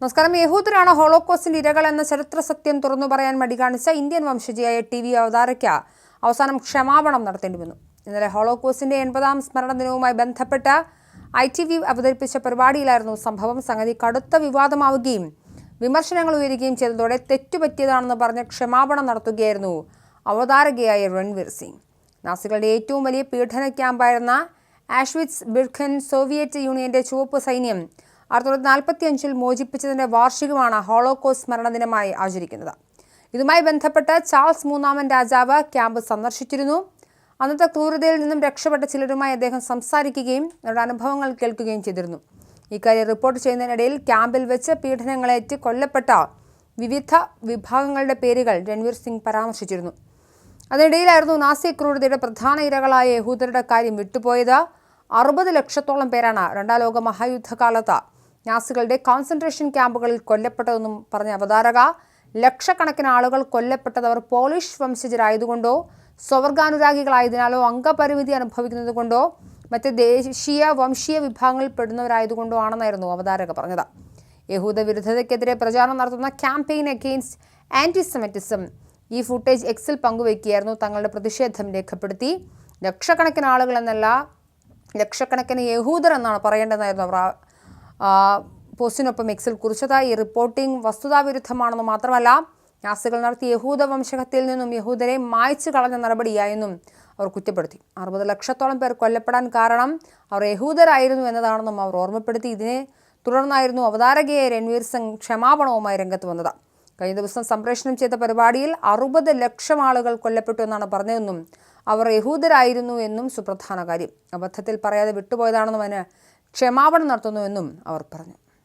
നമസ്കാരം. യഹൂദരാണ് ഹോളോകോസ്റ്റിന്റെ ഇരകൾ എന്ന ചരിത്ര സത്യം തുറന്നു പറയാൻ മടി കാണിച്ച ഇന്ത്യൻ വംശജിയായ ടി വി അവതാരയ്ക്ക് അവസാനം ക്ഷമാപണം നടത്തേണ്ടി വന്നു. ഇന്നലെ ഹോളോകോസ്റ്റിന്റെ എൺപതാം സ്മരണ ദിനവുമായി ബന്ധപ്പെട്ട ഐ ടി വി അവതരിപ്പിച്ച പരിപാടിയിലായിരുന്നു സംഭവം. സംഗതി കടുത്ത വിവാദമാവുകയും വിമർശനങ്ങൾ ഉയരുകയും ചെയ്തതോടെ തെറ്റുപറ്റിയതാണെന്ന് പറഞ്ഞ് ക്ഷമാപണം നടത്തുകയായിരുന്നു അവതാരകയായ രൺവീർ സിംഗ്. നാസികളുടെ ഏറ്റവും വലിയ പീഡന ക്യാമ്പായിരുന്ന ആഷ്വിറ്റ്സ് ബിർഖൻ സോവിയറ്റ് യൂണിയന്റെ ചുവപ്പ് സൈന്യം ആയിരത്തി തൊള്ളായിരത്തി നാൽപ്പത്തി അഞ്ചിൽ മോചിപ്പിച്ചതിന്റെ വാർഷികമാണ് ഹോളോകോസ്റ്റ് സ്മരണ ദിനമായി ആചരിക്കുന്നത്. ഇതുമായി ബന്ധപ്പെട്ട് ചാൾസ് മൂന്നാമൻ രാജാവ് ക്യാമ്പ് സന്ദർശിച്ചിരുന്നു. അന്നത്തെ ക്രൂരതയിൽ നിന്നും രക്ഷപ്പെട്ട ചിലരുമായി അദ്ദേഹം സംസാരിക്കുകയും അവരുടെ അനുഭവങ്ങൾ കേൾക്കുകയും ചെയ്തിരുന്നു. ഇക്കാര്യം റിപ്പോർട്ട് ചെയ്യുന്നതിനിടയിൽ ക്യാമ്പിൽ വെച്ച് പീഡനങ്ങളേറ്റ് കൊല്ലപ്പെട്ട വിവിധ വിഭാഗങ്ങളുടെ പേരുകൾ രൺവീർ സിംഗ് പരാമർശിച്ചിരുന്നു. അതിനിടയിലായിരുന്നു നാസി ക്രൂരതയുടെ പ്രധാന ഇരകളായ യഹൂദരുടെ കാര്യം വിട്ടുപോയത്. അറുപത് ലക്ഷത്തോളം പേരാണ്. രണ്ടാം ലോക മഹായുദ്ധകാലത്ത് നാസികളുടെ കോൺസെൻട്രേഷൻ ക്യാമ്പുകളിൽ കൊല്ലപ്പെട്ടതെന്നും പറഞ്ഞ അവതാരക ലക്ഷക്കണക്കിന് ആളുകൾ കൊല്ലപ്പെട്ടത് അവർ പോളിഷ് വംശജരായതുകൊണ്ടോ സ്വർഗാനുരാഗികളായതിനാലോ അംഗപരിമിതി അനുഭവിക്കുന്നതുകൊണ്ടോ മറ്റ് ദേശീയ വംശീയ വിഭാഗങ്ങളിൽ പെടുന്നവരായതുകൊണ്ടോ ആണെന്നായിരുന്നു അവതാരക പറഞ്ഞത്. യഹൂദ വിരുദ്ധതയ്ക്കെതിരെ പ്രചാരണം നടത്തുന്ന ക്യാമ്പയിൻ അഗെയിൻസ്റ്റ് ആന്റിസെമറ്റിസം ഈ ഫുട്ടേജ് എക്സിൽ പങ്കുവയ്ക്കുകയായിരുന്നു. തങ്ങളുടെ പ്രതിഷേധം രേഖപ്പെടുത്തി. ലക്ഷക്കണക്കിന് ആളുകൾ എന്നല്ല ലക്ഷക്കണക്കിന് യഹൂദർ എന്നാണ് പറയേണ്ടതെന്നായിരുന്നു അവർ പോസ്റ്റിനൊപ്പം എക്സിൽ കുറിച്ചത് ഈ റിപ്പോർട്ടിംഗ് വസ്തുതാവിരുദ്ധമാണെന്ന് മാത്രമല്ല നാസികൾ നടത്തിയ യഹൂദ വംശഹത്തിൽ നിന്നും യഹൂദരെ മായ്ച്ചു കളഞ്ഞ നടപടിയായെന്നും അവർ കുറ്റപ്പെടുത്തി. അറുപത് ലക്ഷത്തോളം പേർ കൊല്ലപ്പെടാൻ കാരണം അവർ യഹൂദരായിരുന്നു എന്നതാണെന്നും അവർ ഓർമ്മപ്പെടുത്തി. ഇതിനെ തുടർന്നായിരുന്നു അവതാരകയെ രൺവീർ സിംഗ് ക്ഷമാപണവുമായി രംഗത്ത് വന്നത്. കഴിഞ്ഞ ദിവസം സംപ്രേഷണം ചെയ്ത പരിപാടിയിൽ അറുപത് ലക്ഷം ആളുകൾ കൊല്ലപ്പെട്ടു എന്നാണ് പറഞ്ഞതെന്നും അവർ യഹൂദരായിരുന്നു എന്നും സുപ്രധാന കാര്യം. അബദ്ധത്തിൽ പറയാതെ വിട്ടുപോയതാണെന്നും അതിന് ക്ഷമാപണം നടത്തുന്നുവെന്നും അവർ പറഞ്ഞു.